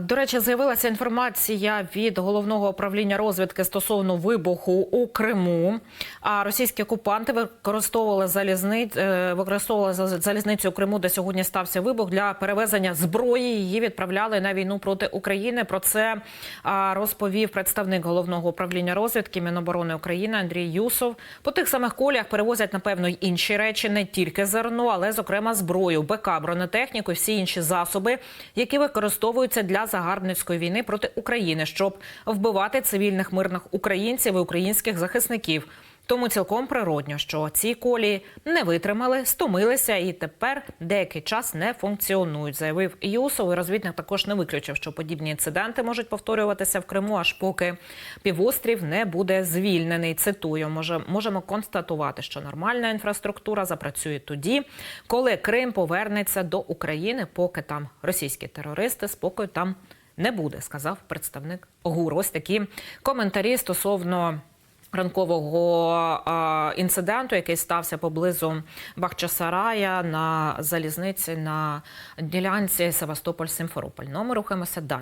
До речі, з'явилася інформація від головного управління розвідки стосовно вибуху у Криму. А російські окупанти використовували залізниць, е, використовували за- залізницю у Криму, де сьогодні стався вибух для перевезення зброї. Її відправляли на війну проти України. Про це розповів представник головного управління розвідки Міноборони України Андрій Юсов. По тих самих колях перевозять напевно й інші речі, не тільки зерно, але зокрема зброю, БК, бронетехніку, всі інші засоби, які використовуються для загарбницької війни проти України, щоб вбивати цивільних мирних українців і українських захисників. Тому цілком природньо, що ці колії не витримали, стомилися і тепер деякий час не функціонують, заявив Юсов. І розвідник також не виключив, що подібні інциденти можуть повторюватися в Криму, аж поки півострів не буде звільнений. Цитую, може, можемо констатувати, що нормальна інфраструктура запрацює тоді, коли Крим повернеться до України, поки там російські терористи спокою там не буде, сказав представник ГУР. Ось такі коментарі стосовно. Ранкового інциденту, який стався поблизу Бахчасарая на залізниці на ділянці Севастополь-Симферополь. Ну, ми рухаємося далі.